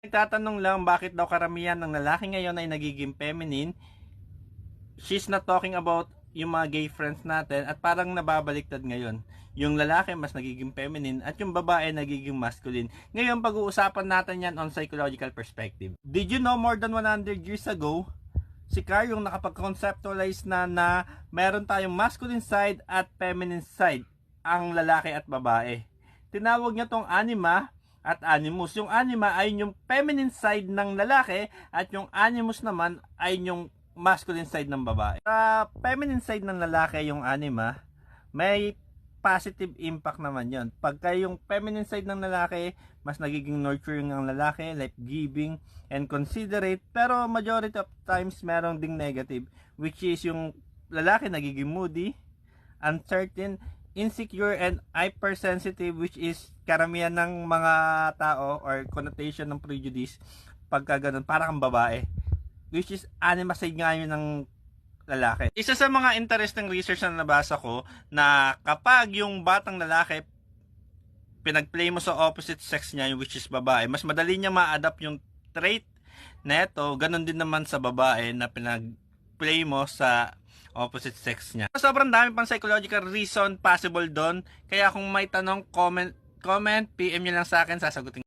Nagtatanong lang bakit daw karamihan ng lalaki ngayon ay nagiging feminine. She's not talking about yung mga gay friends natin at parang nababaliktad ngayon. Yung lalaki mas nagiging feminine at yung babae nagiging masculine. Ngayon pag-uusapan natin yan on psychological perspective. Did you know more than 100 years ago, si Carl yung nakapag-conceptualize na na meron tayong masculine side at feminine side, ang lalaki at babae. Tinawag niya tong anima at animus. Yung anima ay yung feminine side ng lalaki at yung animus naman ay yung masculine side ng babae. Sa feminine side ng lalaki, yung anima, may positive impact naman yon. Pagka yung feminine side ng lalaki, mas nagiging nurturing ang lalaki, like giving and considerate. Pero majority of times, meron ding negative, which is yung lalaki nagiging moody, uncertain, insecure, and hypersensitive, which is karamihan ng mga tao or connotation ng prejudice pagka ganun, para kang babae. Which is anima side nga yun ng lalaki. Isa sa mga interesting research na nabasa ko na kapag yung batang lalaki pinag-play mo sa opposite sex niya, which is babae, mas madali niya ma-adapt yung trait neto, ganun din naman sa babae na pinag-play mo sa opposite sex niya. Sobrang dami pang psychological reason possible doon. Kaya kung may tanong, comment, comment, PM nyo lang sa akin, sasagutin